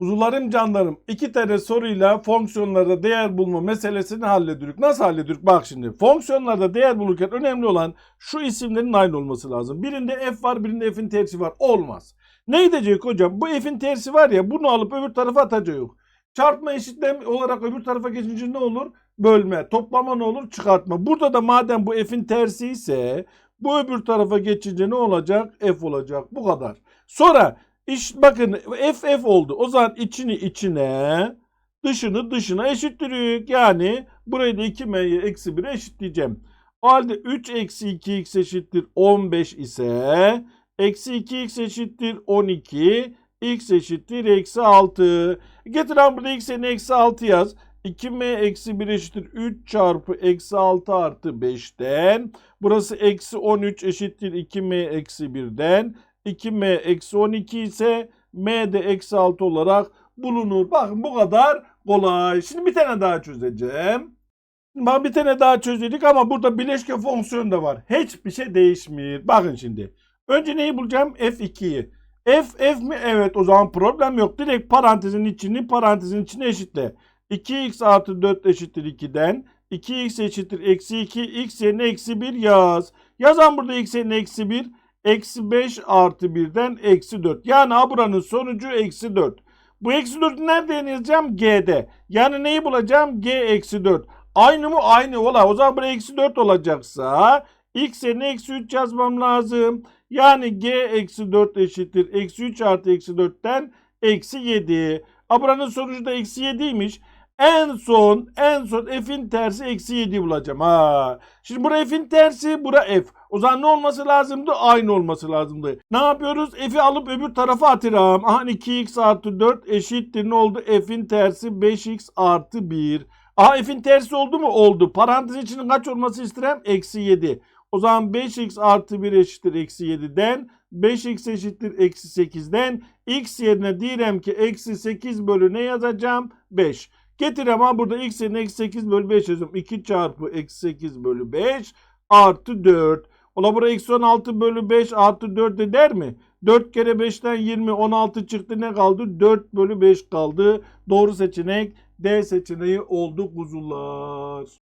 Kuzularım canlarım iki tane soruyla fonksiyonlarda değer bulma meselesini hallediyoruz. Nasıl hallediyoruz? Bak şimdi fonksiyonlarda değer bulurken önemli olan şu isimlerin aynı olması lazım. Birinde f var birinde f'in tersi var. Olmaz. Ne gidecek hocam? Bu f'in tersi var ya bunu alıp öbür tarafa atacak yok. Çarpma eşitlem olarak öbür tarafa geçince ne olur? Bölme. Toplama ne olur? Çıkartma. Burada da madem bu f'in tersi ise bu öbür tarafa geçince ne olacak? F olacak. Bu kadar. Sonra iş bakın f f oldu. O zaman içini içine dışını dışına eşittiriyor. Yani burayı da 2m'ye eksi 1'e eşitleyeceğim. O halde 3 eksi 2x eşittir 15 ise eksi 2x eşittir 12 x eşittir eksi 6. Getir lan burada x eksi 6 yaz. 2m eksi 1 eşittir 3 çarpı eksi 6 artı 5'ten. Burası eksi 13 eşittir 2m eksi 1'den. 2m eksi 12 ise m de eksi 6 olarak bulunur. Bakın bu kadar kolay. Şimdi bir tane daha çözeceğim. Bak bir tane daha çözdük ama burada bileşke fonksiyonu da var. Hiçbir şey değişmiyor. Bakın şimdi. Önce neyi bulacağım? F2'yi. F, F mi? Evet o zaman problem yok. Direkt parantezin içini parantezin içine eşitle. 2x artı 4 eşittir 2'den. 2x eşittir eksi 2. x yerine eksi 1 yaz. Yazan burada x yerine eksi 1. Eksi 5 artı 1'den eksi 4. Yani ha buranın sonucu eksi 4. Bu eksi 4'ü nereden yazacağım? G'de. Yani neyi bulacağım? G eksi 4. Aynı mı? Aynı. Ola. O zaman buraya eksi 4 olacaksa x yerine eksi 3 yazmam lazım. Yani g eksi 4 eşittir. Eksi 3 artı eksi 4'ten eksi 7. A buranın sonucu da eksi 7'ymiş. En son en son f'in tersi eksi 7 bulacağım. Ha. Şimdi bura f'in tersi bura f. O zaman ne olması lazımdı? Aynı olması lazımdı. Ne yapıyoruz? F'i alıp öbür tarafa atıram. Aha 2x artı 4 eşittir. Ne oldu? F'in tersi 5x artı 1. Aha f'in tersi oldu mu? Oldu. Parantez içinin kaç olması isterim? Eksi 7. O zaman 5x artı 1 eşittir eksi 7'den. 5x eşittir eksi 8'den. x yerine direm ki eksi 8 bölü ne yazacağım? 5. Getir ama burada x yerine eksi 8 bölü 5 yazıyorum. 2 çarpı eksi 8 bölü 5 artı 4. Ola buraya eksi 16 bölü 5 artı 4 eder mi? 4 kere 5'ten 20 16 çıktı ne kaldı? 4 bölü 5 kaldı. Doğru seçenek D seçeneği oldu kuzular.